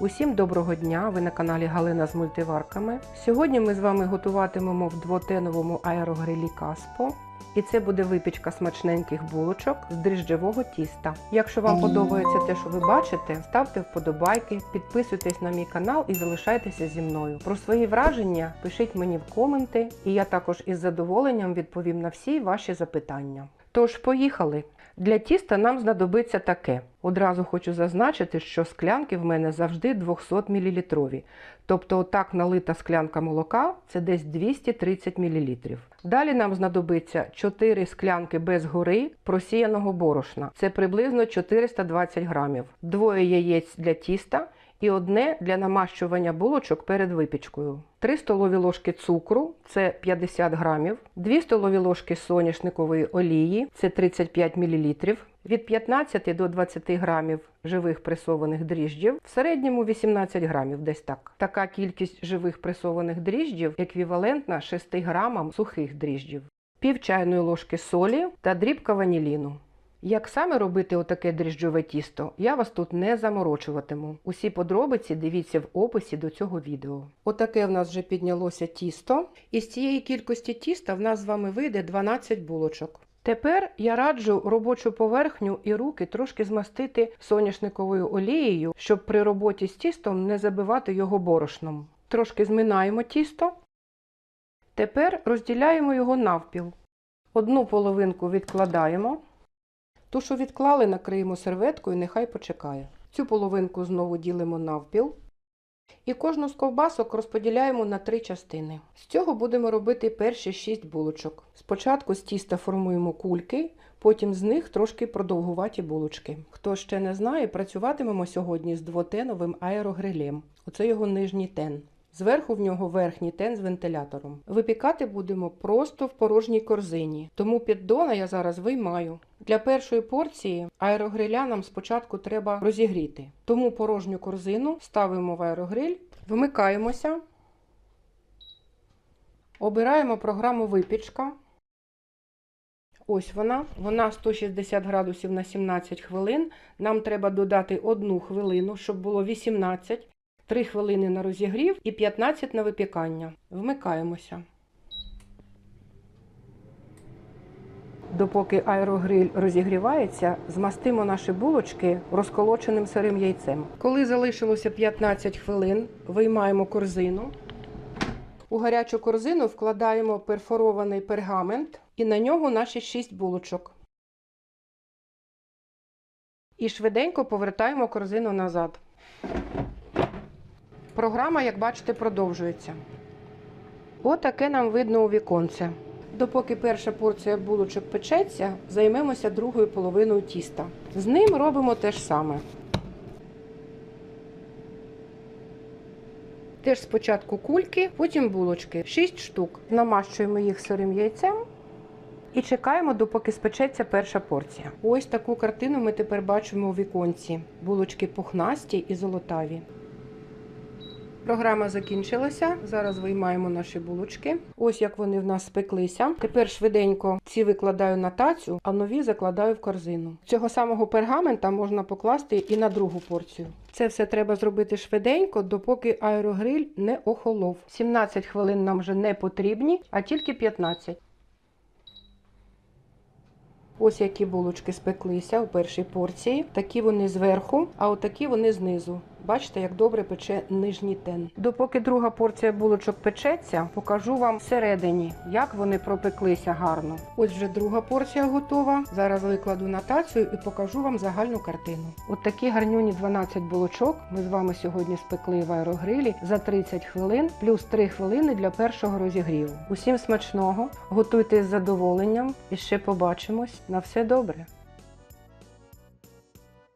Усім доброго дня! Ви на каналі Галина з мультиварками. Сьогодні ми з вами готуватимемо в двотеновому аерогрилі Каспо. І це буде випічка смачненьких булочок з дріжджевого тіста. Якщо вам подобається те, що ви бачите, ставте вподобайки, підписуйтесь на мій канал і залишайтеся зі мною. Про свої враження пишіть мені в коменти, і я також із задоволенням відповім на всі ваші запитання. Тож, поїхали! Для тіста нам знадобиться таке. Одразу хочу зазначити, що склянки в мене завжди 200 мл. Тобто, отак налита склянка молока це десь 230 мл. Далі нам знадобиться 4 склянки без гори просіяного борошна. Це приблизно 420 грамів, двоє яєць для тіста і одне для намащування булочок перед випічкою. 3 столові ложки цукру це 50 грамів, 2 столові ложки соняшникової олії це 35 мл, від 15 до 20 грамів живих пресованих дріжджів, в середньому 18 грамів, десь так. Така кількість живих пресованих дріжджів еквівалентна 6 грамам сухих дріжджів, пів чайної ложки солі та дрібка ваніліну. Як саме робити отаке дріжджове тісто, я вас тут не заморочуватиму. Усі подробиці дивіться в описі до цього відео. Отаке в нас вже піднялося тісто. Із цієї кількості тіста в нас з вами вийде 12 булочок. Тепер я раджу робочу поверхню і руки трошки змастити соняшниковою олією, щоб при роботі з тістом не забивати його борошном. Трошки зминаємо тісто. Тепер розділяємо його навпіл. Одну половинку відкладаємо. Ту, що відклали, накриємо серветкою, нехай почекає. Цю половинку знову ділимо навпіл. І кожну з ковбасок розподіляємо на три частини. З цього будемо робити перші 6 булочок. Спочатку з тіста формуємо кульки, потім з них трошки продовгуваті булочки. Хто ще не знає, працюватимемо сьогодні з двотеновим аерогрилем. Оце його нижній тен. Зверху в нього верхній тен з вентилятором. Випікати будемо просто в порожній корзині, тому піддона я зараз виймаю. Для першої порції аерогриля нам спочатку треба розігріти. Тому порожню корзину ставимо в аерогриль, вмикаємося, обираємо програму випічка. Ось вона. Вона 160 градусів на 17 хвилин. Нам треба додати 1 хвилину, щоб було 18. 3 хвилини на розігрів і 15 на випікання. Вмикаємося. Допоки аерогриль розігрівається, змастимо наші булочки розколоченим сирим яйцем. Коли залишилося 15 хвилин, виймаємо корзину. У гарячу корзину вкладаємо перфорований пергамент і на нього наші 6 булочок. І швиденько повертаємо корзину назад. Програма, як бачите, продовжується. Отаке нам видно у віконце. Допоки перша порція булочок печеться, займемося другою половиною тіста. З ним робимо те ж саме. Теж спочатку кульки, потім булочки. 6 штук. Намащуємо їх сирим яйцем і чекаємо, допоки спечеться перша порція. Ось таку картину ми тепер бачимо у віконці. Булочки пухнасті і золотаві. Програма закінчилася. Зараз виймаємо наші булочки. Ось як вони в нас спеклися. Тепер швиденько ці викладаю на тацю, а нові закладаю в корзину. Цього самого пергамента можна покласти і на другу порцію. Це все треба зробити швиденько, допоки аерогриль не охолов. 17 хвилин нам вже не потрібні, а тільки 15. Ось які булочки спеклися у першій порції. Такі вони зверху, а отакі вони знизу. Бачите, як добре пече нижній тен. Допоки друга порція булочок печеться, покажу вам всередині, як вони пропеклися гарно. Ось вже друга порція готова. Зараз викладу на тацію і покажу вам загальну картину. От такі гарнюні 12 булочок ми з вами сьогодні спекли в аерогрилі за 30 хвилин, плюс 3 хвилини для першого розігріву. Усім смачного, готуйте з задоволенням і ще побачимось. На все добре!